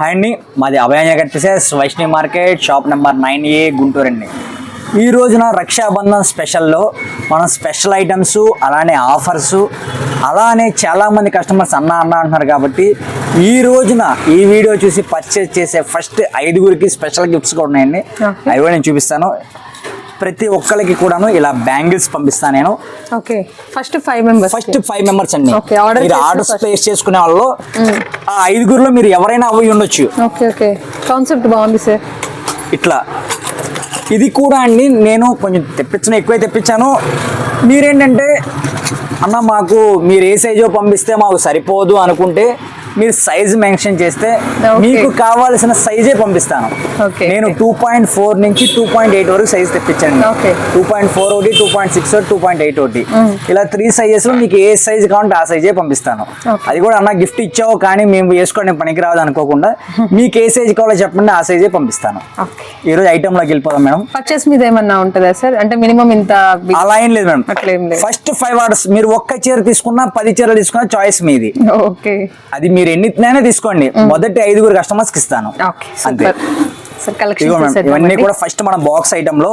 Hi అండి. మాది అభయాంజగర్ pieces Vaishnavi market shop number nine A Guntur అండి. ఈ రోజున రక్షాబంధన్ స్పెషల్లో మనం స్పెషల్ ఐటమ్స్ అలానే ఆఫర్స్ అలానే చాలామంది కస్టమర్స్ అన్న అన్న అంటున్నారు కాబట్టి ఈ రోజున ఈ వీడియో చూసి పర్చేస్ చేసే ఫస్ట్ ఐదుగురికి స్పెషల్ గిఫ్ట్స్ కూడా ఉన్నాయండి. అవి కూడా నేను చూపిస్తాను. ప్రతి ఒక్కరికి కూడాను ఇలా బ్యాంగిల్స్ పంపిస్తాను నేను. Okay. First five members first five members అండి. మీరు చేసిన ఆర్డర్ first. ప్లేస్ చేసుకునే వాళ్ళు ఆ ఐదుగురిలో మీరు ఎవరైనా అవి ఉండొచ్చు. Okay okay. కాన్సెప్ట్ బాగుంది సార్ ఇట్లా. ఇది కూడా అండి నేను కొంచెం తెప్పించిన ఎక్కువే తెప్పించాను. మీరేంటంటే అన్న మాకు మీరు ఏ సైజు పంపిస్తే మాకు సరిపోదు అనుకుంటే మీరు సైజ్ మెన్షన్ చేస్తే. మీకు కావాల్సిన సైజే పంపిస్తాను. నేను టూ పాయింట్ ఫోర్ నుంచి టూ పాయింట్ ఎయిట్ వరకు సైజ్ తెప్పించాను. Okay. టూ పాయింట్ ఫోర్ ఒకటి టూ పాయింట్ సిక్స్ ఒకటి టూ పాయింట్ ఎయిట్ ఒకటి. ఇలా త్రీ సైజెస్లో మీకు ఏ సైజ్ కావాలంటే ఆ సైజే పంపిస్తాను. అది కూడా అన్న గిఫ్ట్ ఇచ్చావు కానీ మేము వేసుకోవడం పనికి రాదు అనుకోకుండా మీకు ఏ సైజ్ కావాలో చెప్పండి ఆ సైజే పంపిస్తాను. ఈ రోజు ఐటమ్లోకి వెళ్ళిపోదాం మేడం. పర్చేస్ మీద ఏమన్నా ఉంటుందా సార్? అంటే మినిమం ఇంత అలా ఏం లేదు మేడం. ఫస్ట్ ఫైవ్ ఆర్డర్స్ మీరు ఒక్క చీర తీసుకున్నా పది చీరలు తీసుకున్నా చాయిస్ మీది. ఓకే అది మీరు ఎన్నిటినైనా తీసుకోండి. మొదటి ఐదుగురు కస్టమర్స్కి ఇస్తాను. అంతే. ఇవన్నీ కూడా ఫస్ట్ మన బాక్స్ ఐటమ్లో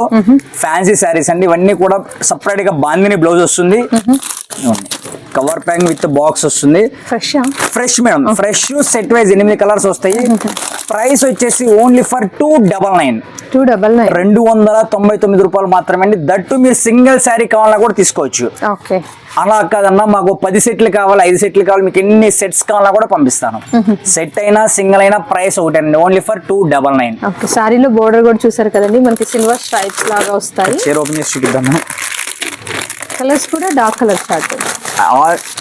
ఫ్యాన్సీ శారీస్ అండి. ఇవన్నీ కూడా సపరేట్గా బాందిని బ్లౌజ్ వస్తుంది. కవర్ ప్యాక్ విత్ బాక్స్ వస్తుంది. Fresh fresh madam fresh set wise ఎనిమిది కలర్స్ వస్తాయి. ప్రైస్ వచ్చేసి only for two double nine two double nine రెండు వందల తొంభై తొమ్మిది రూపాయలు మాత్రమే అండి. దట్టు మీరు సింగిల్ శారీ కావాలన్నా కూడా తీసుకోవచ్చు. ఓకే. అలా కాదన్నా మాకు పది సెట్లు కావాలి ఐదు సెట్లు కావాలి మీకు ఎన్ని సెట్స్ కావాలన్నా కూడా పంపిస్తాను. సెట్ అయినా సింగిల్ అయినా ప్రైస్ ఒకటే అండి only for two double nine సారీలో బోర్డర్ కూడా చూసారు కదండి మనకి సిల్వర్ స్ట్రైప్స్ లాగా వస్తాయి. చీర ఓపెన్ చేసి చూపిద్దాము. కలర్స్ కూడా డార్క్ కలర్ షార్ట్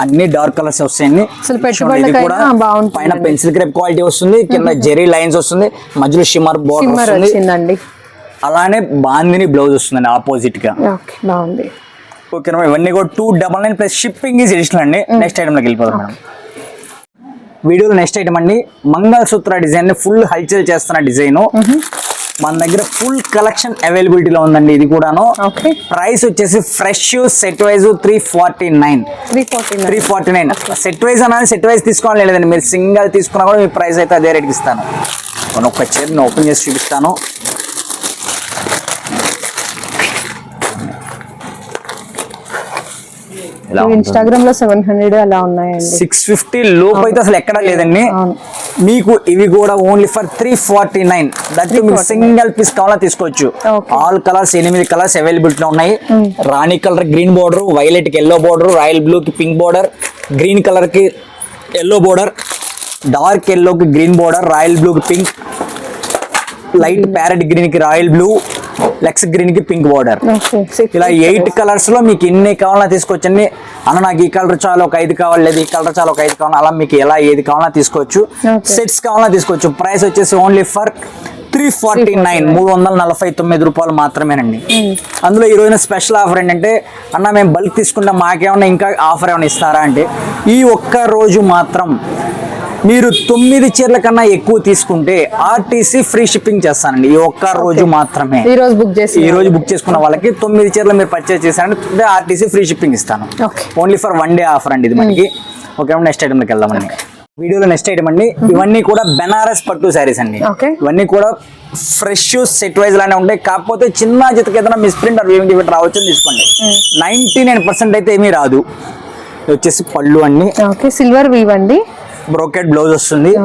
అన్ని డార్క్ కలర్స్ వస్తాయండి. పైన పెన్సిల్ క్రేప్ క్వాలిటీ వస్తుంది కింద జెరీ లైన్స్ వస్తుంది మధ్యలో షిమ్మర్ బోర్డర్ వస్తుంది. అలానే బాందిని బ్లౌజ్ వస్తుందండి ఆపోజిట్గా. బాగుంది. ఓకే ఇవన్నీ కూడా two double nine plus shipping is additional అండి. నెక్స్ట్ ఐటమ్లోకి వెళ్ళిపోదాం మేడం వీడియోలో నెక్స్ట్ ఐటమ్ అండి మంగళసూత్ర డిజైన్ ఫుల్ హల్చల్ చేస్తున్న డిజైన్ మన దగ్గర ఫుల్ కలెక్షన్ అవైలబిలిటీలో ఉందండి ఇది కూడాను. ప్రైస్ వచ్చేసి fresh set wise three forty nine three forty nine set wise అనేది సెట్ వైజ్ తీసుకోవాలి లేదండి. మీరు సింగల్ తీసుకున్నా కూడా మీ ప్రైస్ అయితే అదే రేట్కి ఇస్తాను. ఒక్క చీరని ఓపెన్ చేసి చూపిస్తాను ఇలా ఉంటుంది. ఇన్స్టాగ్రామ్లో సెవెన్ హండ్రెడ్ అలా ఉన్నాయండి. సిక్స్ ఫిఫ్టీ లోపు అయితే అసలు ఎక్కడా లేదండి. మీకు ఇవి కూడా only for three forty nine that మీకు 349. సింగిల్ పీస్ కావాలా తీసుకోవచ్చు. ఆల్ కలర్స్ ఎనిమిది కలర్స్ అవైలబిలిటీ ఉన్నాయి. రాణి కలర్ గ్రీన్ బోర్డర్ వైలెట్కి ఎల్లో బోర్డర్ రాయల్ బ్లూ కి పింక్ బోర్డర్ గ్రీన్ కలర్కి ఎల్లో బోర్డర్ డార్క్ ఎల్లో కి గ్రీన్ బోర్డర్ రాయల్ బ్లూ కి పింక్ లైట్ ప్యారెట్ గ్రీన్కి రాయల్ బ్లూ లెక్స్ గ్రీన్కి పింక్ బోర్డర్. ఇలా ఎయిట్ కలర్స్లో మీకు ఎన్ని కావాలన్నా తీసుకోవచ్చండి అన్న నాకు ఈ కలర్ చాలు ఒక ఐదు కావాలి లేదు ఈ కలర్ చాలు ఒక ఐదు కావాలి అలా మీకు ఎలా ఏది కావాలన్నా తీసుకోవచ్చు. సెట్స్ కావాలన్నా తీసుకోవచ్చు. ప్రైస్ వచ్చేసి only for three forty nine మూడు వందల నలభై తొమ్మిది రూపాయలు మాత్రమేనండి. అందులో ఈ రోజున స్పెషల్ ఆఫర్ ఏంటంటే అన్న మేము బల్క్ తీసుకుంటాం మాకేమన్నా ఇంకా ఆఫర్ ఏమైనా ఇస్తారా అంటే ఈ ఒక్క రోజు మాత్రం మీరు తొమ్మిది చీరల కన్నా ఎక్కువ తీసుకుంటే ఆర్టీసీ ఫ్రీ షిప్పింగ్ చేస్తానండి. ఈ ఒక్క రోజు మాత్రమే. ఈ రోజు బుక్ చేసి ఈ రోజు బుక్ చేసుకున్న వాళ్ళకి తొమ్మిది చీరలు మీరు పర్చేస్ చేశారంటే ఆర్టీసీ ఫ్రీ షిప్పింగ్ ఇస్తాను. Only for one day offer అండి ఇది మనకి. ఓకే నెక్స్ట్ ఐటమ్కి వెళ్దామండి వీడియోలో నెక్స్ట్ ఐటమ్ అండి. ఇవన్నీ కూడా బెనారస్ పట్టు శారీస్ అండి. ఇవన్నీ కూడా ఫ్రెష్ సెట్ వైజ్ లానే ఉంటాయి. కాకపోతే చిన్న జతకి ఏదైనా మిస్ప్రింట్ ఆర్ వేవింగ్ డిఫెక్ట్ రావచ్చు తీసుకోండి. నైన్టీ నైన్ పర్సెంట్ అయితే ఏమీ రాదు. వచ్చేసి పళ్ళు ఓకే సిల్వర్ వీవ్ అండి. బ్రోకెట్ బ్లౌజ్ వస్తుంది.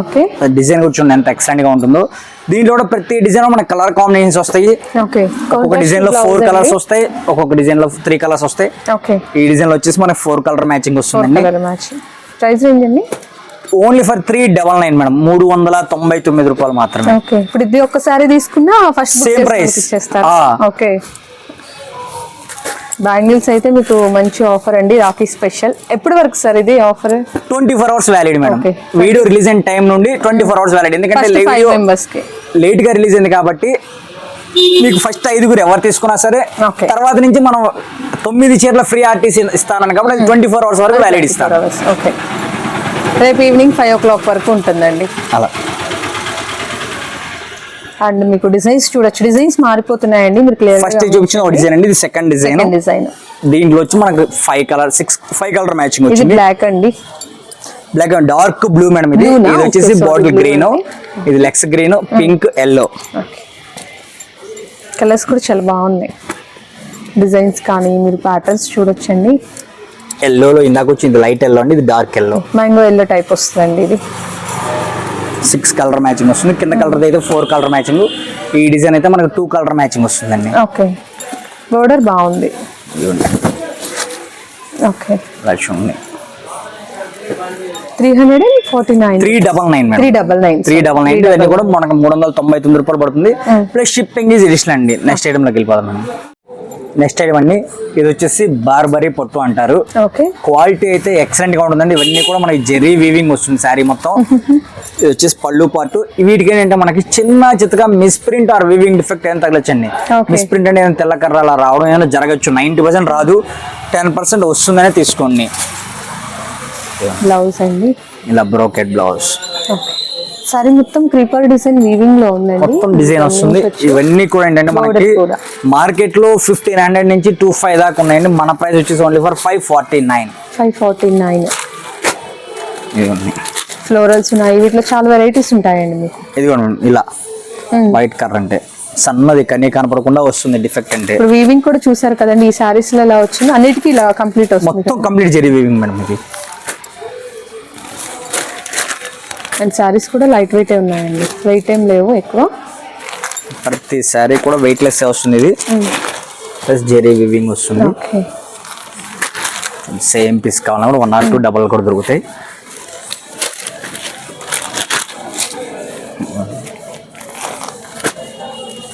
డిజైన్ చూడండి ఎంత ఎక్సలెంట్గా ఉంటుందో. దీంట్లో కూడా ప్రతి డిజైన్ మన కలర్ కాంబినేషన్స్ వస్తాయి. ఒక్కొక్క డిజైన్లో ఫోర్ కలర్స్ వస్తాయి. ఒక్కొక్క డిజైన్లో త్రీ కలర్స్ వస్తాయి ఈ డిజైన్లో వచ్చేసి మనకి ఫోర్ కలర్ మ్యాచింగ్ వస్తుందండి. ప్రైస్ రేంజ్ అండి? Only for three double nine madam మూడు వందల తొంభై తొమ్మిది రూపాయలు మాత్రమే. ఇప్పుడు ఇది ఒక్కసారి తీసుకున్నా ఫస్ట్. ఇచ్చేస్తారు. ఆ. ఓకే. బ్యాంగిల్స్ అయితే మీకు మంచి ఆఫర్ అండి రాఖీ స్పెషల్ ఎప్పటి వరకు సార్ ఇది offer twenty four hours valid madam. Video release అయిన టైం నుండి ట్వంటీ ఫోర్ అవర్స్ వ్యాలిడ్ ఎందుకంటే లేట్గా రిలీజ్ అయింది కాబట్టి మీకు ఫస్ట్ ఐదుగురు ఎవరు తీసుకున్నా సరే. తర్వాత నుంచి మనం తొమ్మిది చీరల ఫ్రీ ఆర్టీసీ ఇస్తానని కాబట్టి ట్వంటీ ఫోర్ అవర్స్ వరకు వ్యాలిడ్ ఇస్తాను. ఓకే రేపు ఈవినింగ్ ఫైవ్ ఓ క్లాక్ వరకు ఉంటుందండి. అలా. అండ్ మీకు డిజైన్స్ చూడొచ్చు. డిజైన్స్ మారిపోతున్నాయండి. మీరు క్లియర్ ఫస్ట్ చూపించిన ఒక డిజైన్ అండి. ఇది సెకండ్ డిజైన్ డిజైన్ దీంట్లో వచ్చి మనకు five colour six five colour matching ఇది వచ్చింది. బ్లాక్ అండి. బ్లాక్ డార్క్ బ్లూ మేడం ఇది? ఇది వచ్చేసి బాటిల్ గ్రీన్ అండి. ఇది లెక్స్ గ్రీన్ పింక్ ఎల్లో కలర్స్ కూడా చాలా బాగున్నాయి. డిజైన్స్ కానీ మీరు ప్యాటర్న్స్ చూడొచ్చండి. ఎల్లోలో ఇందాక వచ్చింది లైట్ ఎల్లో అండి. ఇది dark yellow mango yellow type వస్తుందండి ఇది. సిక్స్ కలర్ మ్యాచింగ్ వస్తుంది. కింద కలర్ అయితే ఫోర్ కలర్ మ్యాచింగ్. ఈ డిజైన్ అయితే మనకు టూ కలర్ మ్యాచింగ్ వస్తుందండి. ఓకే. బోర్డర్ బాగుంది. ఓకే. ఇలా చూడండి three hundred and forty nine. Three double nine three double nine three double nine. ఇవన్నీ కూడా మనకు మూడు వందల తొంభై తొమ్మిది రూపాయలు పడుతుంది. ప్లస్ షిప్పింగ్ ఈజ్ ఎడిషనల్ అండి. నెక్స్ట్ ఐటమ్లోకి వెళ్ళిపోదాం మనం. నెక్స్ట్ ఐటమ్ అండి. ఇది వచ్చేసి బార్బరీ పొట్టు అంటారు. ఓకే. క్వాలిటీ అయితే ఎక్సలెంట్గా ఉంటుందండి. ఇవన్నీ కూడా మనకి జెరీ వీవింగ్ వస్తుంది శారీ మొత్తం. ఇది వచ్చేసి పళ్ళు పాటు. వీటికి ఏంటంటే మనకి చిన్న చిత్తగా miss print or weaving defect ఏం తగలచ్చండి. Okay. మిస్ ప్రింట్ అంటే ఏదైనా తెల్ల కర్ర అలా రావడం ఏమైనా జరగచ్చు. నైంటీ పర్సెంట్ రాదు. టెన్ పర్సెంట్ వస్తుందనే తీసుకోండి. బ్లౌజ్ అండి. ఇలా బ్రోకెట్ బ్లౌజ్ సారీ మొత్తం క్రీపర్ డిజైన్ వీవింగ్లో ఉందండి. మొత్తం డిజైన్ వస్తుంది. ఇవన్నీ కూడా ఏంటంటే మనకి. మార్కెట్లో ఫిఫ్టీన్ హండ్రెడ్ నుంచి టూ ఫైవ్ దాకా ఉన్నాయండి. మన ప్రైస్ వచ్చేసి only for five forty nine five forty nine florals ఉన్నాయి. వీటిలో చాలా వెరైటీస్ ఉంటాయండి మీకు. ఇదిగోండి ఇలా వైట్ కలర్ అంటే. సన్నది కనీ కనపడకుండా వస్తుంది డిఫెక్ట్ అంటే. ఇప్పుడు వీవింగ్ కూడా చూసారు కదండి ఈ సారీస్లో ఎలా వచ్చింది? అన్నిటికీ ఇలా కంప్లీట్ వస్తుంది మొత్తం కంప్లీట్ జెరీ వీవింగ్ మేడం ఇది. అండ్ సారీస్ కూడా లైట్ వెయిట్ ఉన్నాయండి. వెయిట్ ఏం లేవు ఎక్కువ. ప్రతి శారీ కూడా వెయిట్ లెస్ వస్తుంది ఇది. ప్లస్ జెరీ వీవింగ్ వస్తుంది. సేమ్ పీస్ కావాలన్నా కూడా వన్ ఆర్ టూ డబల్ కూడా దొరుకుతాయి.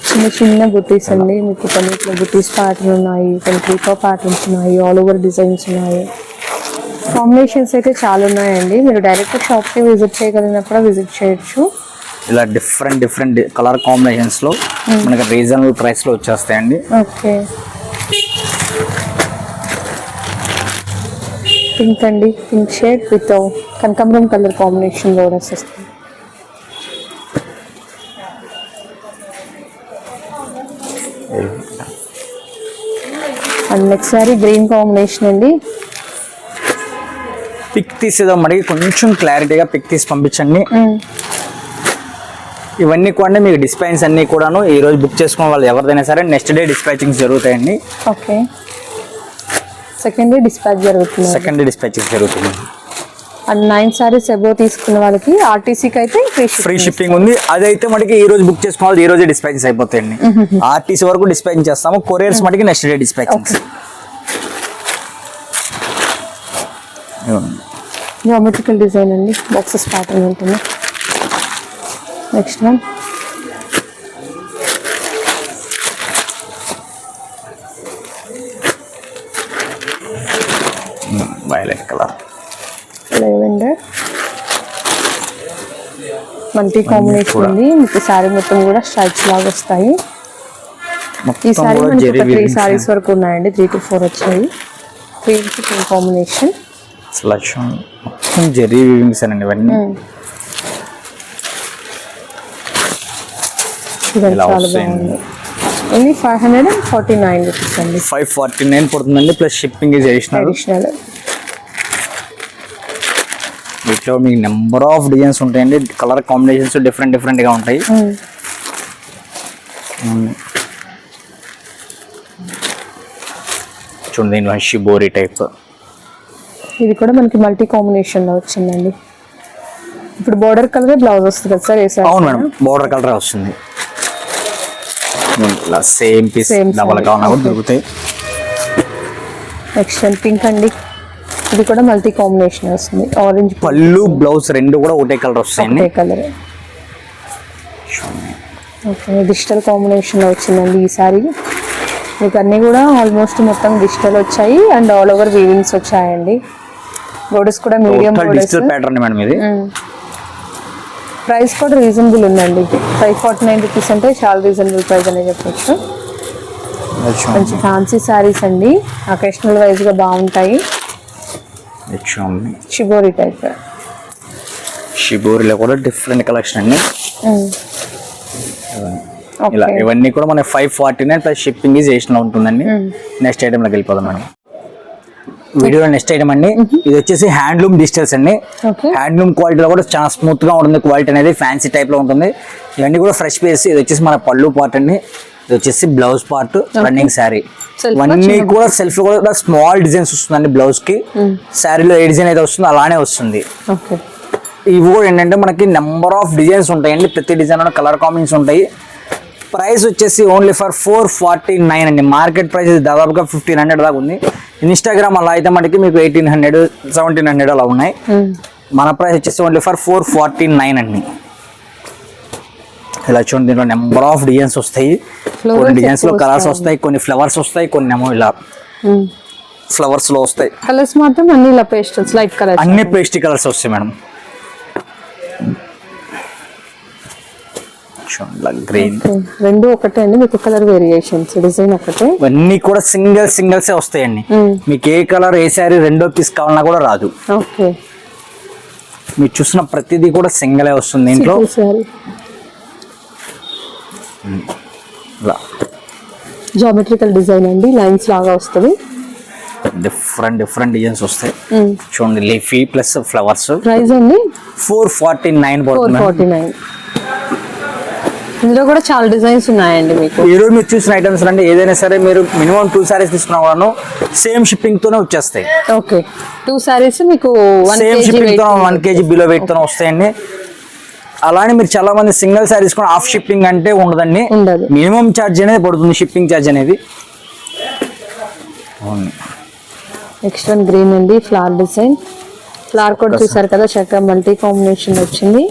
చిన్న చిన్న బుటీస్ అండి. మీకు కొన్నిట్లో బుటీస్ ప్యాటర్న్ ఉన్నాయి కొన్ని క్రీపర్ ప్యాటర్న్స్ ఉన్నాయి ఆల్ ఓవర్ డిజైన్స్ ఉన్నాయి. కాంబినేషన్స్ అయితే చాలా ఉన్నాయండి. మీరు డైరెక్ట్ షాప్కి విజిట్ చేయగలిగినప్పుడు విజిట్ చేయొచ్చు. ఇలా డిఫరెంట్ డిఫరెంట్ కలర్ కాంబినేషన్స్లో మనకి రీజనబుల్ ప్రైస్లో వచ్చేస్తాయండి. ఓకే. పింక్ అండి. Pink shade with kanakambaram colour combination borders వస్తుంది. And next sari green combination అండి. పిక్ తీసేదాం మనకి కొంచెం క్లారిటీగా పిక్ తీసి పంపించండి. ఇవన్నీ కూడా మీకు డిస్పాచ్ అన్ని కూడాను ఈ రోజు బుక్ చేసుకున్న వాళ్ళు ఎవరిదైనా సరే నెక్స్ట్ డే డిస్పాచింగ్స్ జరుగుతాయండి. ఓకే. సెకండ్ డే డిస్పాచ్ జరుగుతుంది. సెకండ్ డే డిస్పాచింగ్ జరుగుతుంది. అండ్ నైన్ సారీస్ అబో తీసుకున్న వాళ్ళకి ఆర్టీసీకి అయితే ఫ్రీ ఫ్రీ షిప్పింగ్ ఉంది. అదైతే మనకి ఈ రోజు బుక్ చేసుకున్న వాళ్ళు ఈ రోజే డిస్పాచింగ్స్ అయిపోతాయండి. ఆర్టీసీ వరకు డిస్పాచింగ్ చేస్తాము. కొరియర్స్ మనకి next day dispatchings geometrical design అండి. బాక్సెస్ ప్యాటర్న్ ఉంటుంది. Next one violet colour lavender multi combination. ఉంది. మీకు సారీ మొత్తం కూడా స్ట్రైప్స్ లాగా వస్తాయి. ఈ కూడా మనకి ఒక త్రీ సారీస్ వరకు ఉన్నాయండి. త్రీ టు ఫోర్ వచ్చాయి. త్రీ టు త్రీ కాంబినేషన్ మొత్తం జెరీ వీవింగ్స్ అండి ఇవన్నీ. Five hundred and forty nine rupees అండి. ఫైవ్ ఫార్టీ నైన్ పడుతుందండి ప్లస్ షిప్పింగ్ అడిషనల్ వీటిలో మీకు నెంబర్ ఆఫ్ డిజైన్స్ ఉంటాయండి కలర్ కాంబినేషన్స్ డిఫరెంట్ డిఫరెంట్గా ఉంటాయి. చూడండి దీని షిబోరి టైప్. ఇది కూడా మనకి మల్టీ కాంబినేషన్లో వచ్చిందండి. ఇప్పుడు బోర్డర్ కలర్ బ్లౌజ్ వస్తుంది కదా సార్ ఏ సారీ అవును మేడం బోర్డర్ కలర్ వస్తుంది. ఇలా సేమ్ పీస్ డబల్. కావాలన్నా కూడా. దొరుకుతాయి. నెక్స్ట్ పింక్ అండి. ఇది కూడా మల్టీ కాంబినేషన్ వస్తుంది. ఆరెంజ్ పళ్ళు బ్లౌజ్ రెండు కూడా ఒకటే కలర్ వస్తాయండి. ఒకటే కలర్ ఓకే డిజిటల్ కాంబినేషన్లో వచ్చిందండి ఈ సారీ మీకు అన్ని కూడా ఆల్మోస్ట్ మొత్తం డిజిటల్ వచ్చాయి. అండ్ ఆల్ ఓవర్ వీవింగ్స్ వచ్చాయండి. బోర్డర్స్ కూడా మీడియం డిజిటల్ ప్యాటర్న్ మేడం ఇది? ప్రైస్ కూడా రీజనబుల్ ఉందండి. ఫైవ్ ఫార్టీ నైన్ రూపీస్ అంటే చాలా రీజనబుల్ ప్రైస్ అనే చెప్పొచ్చు. మంచి ఫ్యాన్సీ శారీస్ అండి. అకేషనల్ వైజ్గా బాగుంటాయి. షిబోరి టైప్ షిబోరిలో కూడా డిఫరెంట్ కలెక్షన్ అండి. ఇలా ఓకే ఇవన్నీ కూడా మన five forty nine plus shipping చేసిన ఉంటుందండి. నెక్స్ట్ ఐటెంలోకి వెళ్ళిపోదాం మేడం వీడియోలో నెక్స్ట్ ఐటమ్ అండి. ఇది వచ్చేసి హ్యాండ్లూమ్ డిజిటల్స్ అండి. హ్యాండ్లూమ్ క్వాలిటీలో కూడా చాలా స్మూత్గా ఉంటుంది క్వాలిటీ అనేది ఫ్యాన్సీ టైప్లో ఉంటుంది. ఇవన్నీ కూడా ఫ్రెష్ పీస్ ఇది వచ్చేసి మన పళ్ళు పార్ట్ అండి. ఇది వచ్చేసి బ్లౌజ్ పార్ట్ రన్నింగ్ శారీ ఇవన్నీ కూడా సెల్ఫ్ కూడా స్మాల్ డిజైన్స్ వస్తుందండి బ్లౌజ్కి. శారీలో ఏ డిజైన్ అయితే వస్తుందో అలానే వస్తుంది. ఇవి కూడా ఏంటంటే మనకి నెంబర్ ఆఫ్ డిజైన్స్ ఉంటాయండి. ప్రతి డిజైన్ కలర్ కాంబినేషన్స్ ఉంటాయి. ప్రైస్ వచ్చేసి only for four forty nine అండి మార్కెట్ ప్రైస్ దాదాపుగా ఫిఫ్టీన్ హండ్రెడ్ దాకా ఉంది. ఇన్స్టాగ్రామ్ అలా అయితే మనకి మీకు ఎయిటీన్ హండ్రెడ్ సెవెంటీన్ హండ్రెడ్ అలా ఉన్నాయి. మన ప్రైస్ వచ్చేసి only for four forty nine అండి. ఇలా చూడండి దీంట్లో నెంబర్ ఆఫ్ డిజైన్స్ వస్తాయి. కొన్ని డిజైన్స్లో కలర్స్ వస్తాయి. వస్తాయి కొన్ని ఫ్లవర్స్ వస్తాయి కొన్ని ఏమో ఇలా ఫ్లవర్స్లో వస్తాయి. కలర్స్ మాత్రం అన్ని ఇలా పేస్టల్స్ లైట్ కలర్స్ అన్ని పేస్టీ కలర్స్ వస్తాయి మేడం. చూడండి గ్రీన్ రెండు ఒకటే అండి. మీకు కలర్ వేరియేషన్స్ డిజైన్ ఒకటే. ఇవన్నీ కూడా సింగిల్ సింగిల్సే వస్తాయండి. మీకు ఏ కలర్ ఏ శారీ రెండో పీస్ కావాలన్నా కూడా రాదు. ఓకే మీరు చూసిన ప్రతిదీ కూడా సింగిలే వస్తుంది ఇలా. జామెట్రికల్ డిజైన్ అండి. లైన్స్ లాగా వస్తుంది. డిఫరెంట్ డిఫరెంట్ డిజైన్స్ వస్తాయి. చూడండి లీఫీ ప్లస్ ఫ్లవర్స్ ప్రైస్ అండి? Four forty nine four forty nine ఇందులో కూడా చాలా డిజైన్స్ ఉన్నాయండి మీకు. ఈ రోజు మీరు చూసిన ఐటమ్స్ అంటే ఏదైనా సరే మీరు మినిమం టూ సారీస్ తీసుకున్న సేమ్ షిప్పింగ్ తోనే వచ్చేస్తాయి. ఓకే. టూ సారీస్ మీకు సేమ్ షిప్పింగ్తో వన్ కేజీ బిలో వెయిట్ తోనే వస్తాయండి. అలానే మీరు చాలా మంది సింగిల్ సారీస్ కూడా హాఫ్ షిప్పింగ్ అంటే ఉండదండి. ఉండదు. మినిమం ఛార్జ్ అనేది పడుతుంది షిప్పింగ్ ఛార్జ్ అనేది. అవును. నెక్స్ట్ వన్ గ్రీన్ అండి ఫ్లవర్ డిజైన్ ఫ్లవర్ కూడా చూసారు కదా చక్కగా మల్టీ కాంబినేషన్ వచ్చింది.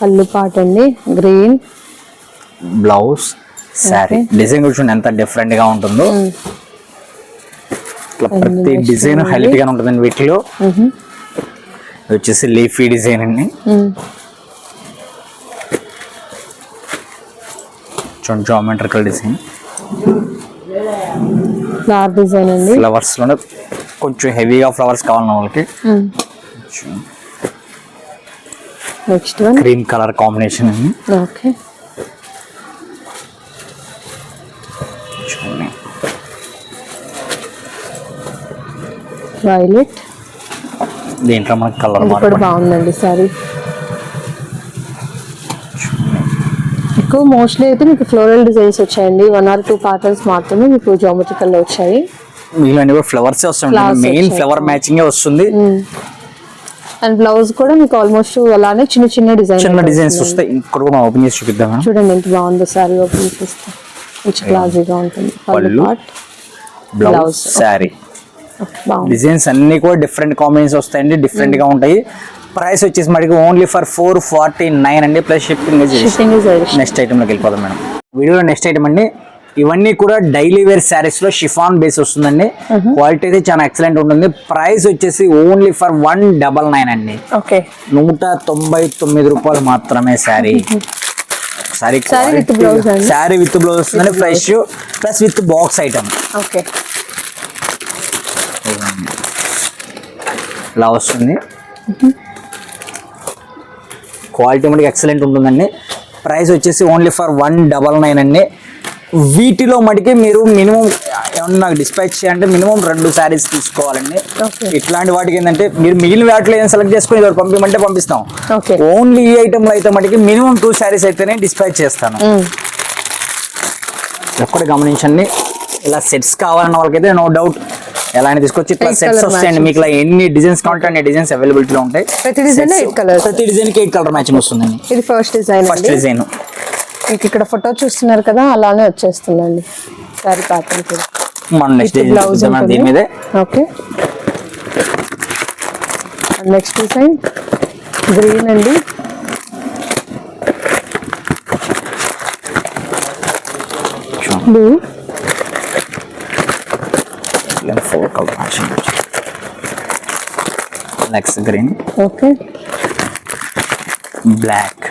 పళ్ళు పాట అండి గ్రీన్ బ్లౌజ్ శారీ. డిజైన్ కూడా చూడండి ఎంత డిఫరెంట్గా ఉంటుందో. ఇట్లా ప్రతి డిజైన్ హైలైట్గా ఉంటుందండి వీటిలో. వచ్చేసి లీఫీ డిజైన్ అండి. చూడండి జామెట్రికల్ డిజైన్. ఫ్లవర్ డిజైన్ అండి. ఫ్లవర్స్లోనే కొంచెం హెవీగా ఫ్లవర్స్ కావాలన్న వాళ్ళకి. నెక్స్ట్ క్రీమ్ కలర్ కాంబినేషన్ అండి. ఓకే వైలెట్ దీంట్లో మనకి కలర్ కూడా బాగుందండి సారీ ఎక్కువ మోస్ట్లీ అయితే మీకు ఫ్లోరల్ డిజైన్స్ వచ్చాయండి. వన్ ఆర్ టూ ప్యాటర్న్స్ మాత్రమే మీకు geometrical లో వచ్చాయి. మిగిలిన కూడా ఫ్లవర్స్ వస్తాయి మెయిన్. ఫ్లవర్ మ్యాచింగ్ వస్తుంది. అండ్ బ్లౌజ్ కూడా మీకు ఆల్మోస్ట్ అలానే చిన్న చిన్న డిజైన్ చిన్న డిజైన్స్ వస్తాయి. కూడా ఓపెన్ చేసి చూపిద్దాం చూడండి ఎంత బాగుందో సారీ ఓపెన్ చేస్తే. మంచి క్లాసీగా ఉంటుంది. పళ్ళు బ్లౌజ్ Blouse. శారీ డిజైన్స్ అన్ని కూడా డిఫరెంట్ కాంబినేషన్స్ వస్తాయండి డిఫరెంట్గా ఉంటాయి. ప్రైస్ వచ్చేసి మనకి only for four forty nine అండి ప్లస్ అడిషనల్ నెక్స్ట్ ఐటమ్లోకి వెళ్ళిపోదాం మేడం. వీడియోలో నెక్స్ట్ ఐటమ్ అండి. ఇవన్నీ కూడా డైలీ వేర్ శారీస్లో షిఫాన్ బేస్ వస్తుందండి. క్వాలిటీ అయితే చాలా ఎక్సలెంట్ ఉంటుంది. ప్రైస్ వచ్చేసి only for one double nine అండి. ఓకే నూట తొంభై తొమ్మిది రూపాయలు మాత్రమే శారీ with blouse అండి? శారీ విత్ బ్లౌజ్ వస్తుందండి fresh plus with box item okay ఇలా వస్తుంది. క్వాలిటీ మనకి ఎక్సలెంట్ ఉంటుందండి. ప్రైస్ వచ్చేసి only for one double nine అండి. వీటిలో మటుకి మీరు మినిమం ఏమన్నా నాకు డిస్పాచ్ చేయాలంటే మినిమం రెండు శారీస్ తీసుకోవాలండి. ఇట్లాంటి వాటికి ఏంటంటే మీరు మిగిలిన వాటిలో ఏం సెలెక్ట్ చేసుకుని ఒకటి పంపించమంటే పంపిస్తాం. ఓన్లీ ఈ ఐటెంలో అయితే మటుకి మినిమం టూ శారీస్ అయితేనే డిస్పాచ్ చేస్తాను. ఒక్కటి గమనించండి. ఇలా సెట్స్ కావాలన్న వాళ్ళకైతే నో డౌట్ ఎలా అయినా తీసుకొచ్చి ఇట్లా సెట్స్ వస్తాయండి. మీకు ఇలా ఎన్ని డిజైన్స్ కావాలంటే అన్ని డిజైన్స్ అవైలబిలిటీలో ఉంటాయి. ప్రతి లో Sets- eight colours. ప్రతి డిజైన్కి ఎయిట్ కలర్ మ్యాచింగ్ వస్తుందండి. ఇది ఫస్ట్ డిజైన్ ఫస్ట్ డిజైన్ మీకు ఇక్కడ ఫోటో చూస్తున్నారు కదా అలానే వచ్చేస్తుందండి. సారీ ప్యాటర్న్ కూడా. మనం నెక్స్ట్ డిజైన్ బ్లౌజ్ దీని మీదే. ఓకే నెక్స్ట్ డిజైన్ గ్రీన్ అండి. Blue four colour matching next green okay black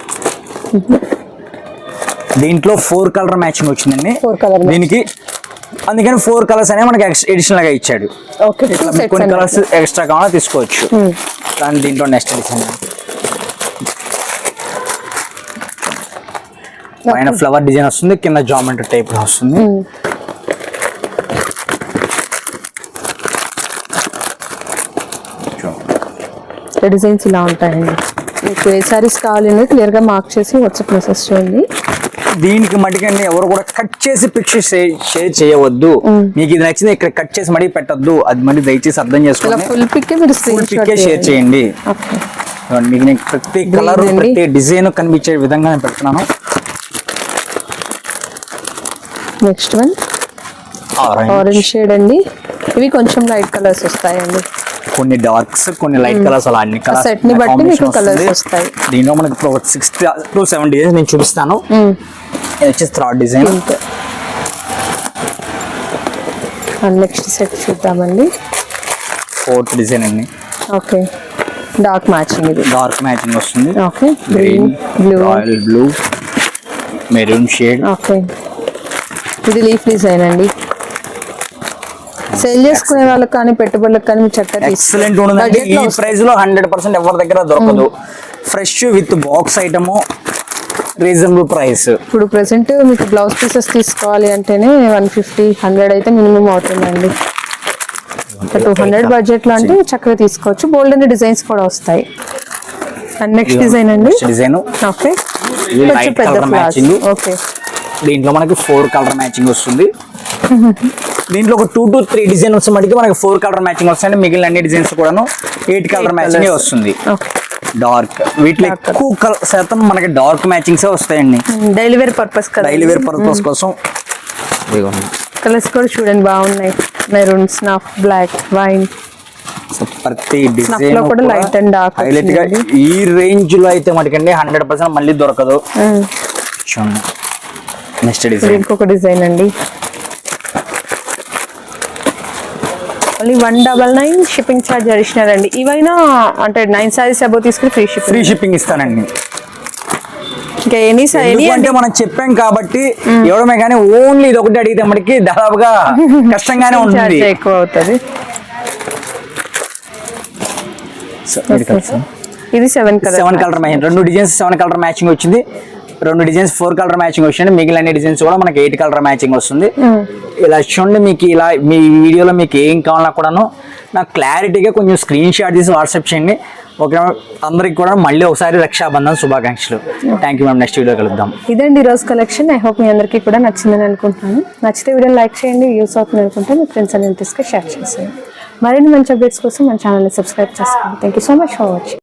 దీంట్లో ఫోర్ కలర్ మ్యాచింగ్ వచ్చిందండి. Colour matching. దీనికి అందుకని ఫోర్ కలర్స్ అనేవి మనకి ఎడిషనల్గా ఇచ్చాడు. కొన్ని కలర్స్ ఎక్స్ట్రా కావాలో తీసుకోవచ్చు. కానీ దీంట్లో నెక్స్ట్ డిజైన్ పైన ఫ్లవర్ డిజైన్ వస్తుంది కింద జామెంట్రీ టైప్ వస్తుంది. డిజైన్స్ ఇలా ఉంటాయండి. మీకు ఏ సారీస్ కావాలని క్లియర్గా మార్క్ చేసి వాట్సాప్ మెసేజ్ చేయండి. దీనికి మటుకండి ఎవరు కూడా కట్ చేసి పిక్చర్ షేర్ చేయవద్దు. మీకు ఇది నచ్చింది ఇక్కడ కట్ చేసి మడి పెట్టొద్దు. అది మరి దయచేసి అర్థం చేసుకోండి. ఫుల్ పిక్ మీరు ఫుల్ షేర్ చేయండి. మీకు నేను ప్రతి కలర్. ప్రతి డిజైన్ కనిపించే విధంగా నేను పెడుతున్నాను. నెక్స్ట్ వన్ ఆరెంజ్ షేడ్ అండి. ఇవి కొంచెం లైట్ కలర్స్ వస్తాయండి. కొన్ని డార్క్స్ కొన్ని లైట్ కలర్స్ అలా అన్ని కలర్స్. దీనిలో మనకి సిక్స్ టు సెవెన్ డిజైన్స్ నేను చూపిస్తాను. ఇది వచ్చేసి థర్డ్ డిజైన్ నెక్స్ట్ సెట్ చూద్దామండి. ఫోర్త్ డిజైన్ అండి. ఓకే. డార్క్ మ్యాచింగ్ ఇది. డార్క్ మ్యాచింగ్ వస్తుంది. Okay. Green green blue royal blue maroon shade okay. ఇది లీఫ్ డిజైన్ అండి. సేల్ చేసుకునే వాళ్ళకి కానీ పెట్టుబడులకు కానీ చక్కగా ఎక్సలెంట్ ఉందండి. ఈ ప్రైస్లో హండ్రెడ్ పర్సెంట్ ఎవరి దగ్గర దొరకదు. Fresh with box item reasonable price ఇప్పుడు ప్రెసెంట్ మీకు బ్లౌజ్ పీసెస్ తీసుకోవాలి అంటేనే వన్ ఫిఫ్టీ హండ్రెడ్ అయితే మినిమం అవుతుందండి. టూ హండ్రెడ్ బడ్జెట్లో అంటే చక్కగా తీసుకోవచ్చు. బోల్డ్ అనే డిజైన్స్ కూడా వస్తాయి. అండ్. నెక్స్ట్ డిజైన్ అండి డిజైన్ ఓకే పెద్ద. ఓకే దీంట్లో మనకి ఫోర్ కలర్ మ్యాచింగ్ వస్తుంది. దీంట్లో ఒక టూ టు త్రీ డిజైన్ వస్తే మటుకు మనకి ఫోర్ కలర్ మ్యాచింగ్ వస్తాయండి. మిగిలిన అన్ని డిజైన్స్ కూడాను ఎయిట్ కలర్ మ్యాచింగ్. వస్తుంది. డార్క్ వీటిలో. ఎక్కువ కలర్ శాతం మనకి డార్క్ మ్యాచింగ్స్ వస్తాయండి. Daily wear purpose daily wear purpose కోసం. కలర్స్ కూడా చూడండి బాగున్నాయి. మెరూన్ స్నఫ్ బ్లాక్ వైన్ ప్రతి డిజైన్లో కూడా light and dark హైలైట్గా. ఈ రేంజ్లో అయితే మనకండి హండ్రెడ్ పర్సెంట్ మళ్ళీ దొరకదు. నెక్స్ట్ ఇది డిజైన్ ఇంకొక డిజైన్ అండి. Only one double nine shipping charge additional అండి. ఇవైనా అంటే నైన్ సారీస్ అబౌవ్ తీసుకుని ఫ్రీ ఫ్రీ షిప్పింగ్ షిప్పింగ్ ఇస్తానండి. ఇంకా ఎనీ ఎనీ ఎందుకంటే మనం చెప్పాం కాబట్టి ఎవడమే కానీ ఓన్లీ ఇది ఒకటి అడిగితే మనకి దాదాపుగా కష్టంగానే ఉంటుంది. ఎక్కువ అవుతుంది. ఇది seven colour seven colour matching రెండు డిజైన్స్ సెవెన్ కలర్ మ్యాచింగ్ వచ్చింది. రెండు డిజైన్స్ ఫోర్ కలర్ మ్యాచింగ్ వచ్చింది మిగిలిన డిజైన్స్ కూడా మనకి ఎయిట్ కలర్ మ్యాచింగ్ వస్తుంది. ఇలా చూడండి మీకు ఇలా మీ వీడియోలో మీకు ఏం కావాలన్నా కూడాను నాకు క్లారిటీగా కొంచెం స్క్రీన్ షాట్ తీసి వాట్సాప్ చేయండి. ఓకే అందరికి కూడా మళ్ళీ ఒకసారి రక్షాబంధన్ శుభాకాంక్షలు. Thank you ma'am next video కలుద్దాం. ఇదండి ఈరోజు కలెక్షన్ ఐ హోప్ మీ అందరికీ కూడా నచ్చిందని అనుకుంటున్నాను. నచ్చితే వీడియో లైక్ చేయండి యూస్ అవుతుంది అనుకుంటే మీ ఫ్రెండ్స్ అండ్ రిలేటివ్స్కి షేర్ చేసేయండి. మరిన్ని మంచి అప్డేట్స్ కోసం మన ఛానల్ని సబ్స్క్రైబ్ చేసుకోండి. Thank you so much for watching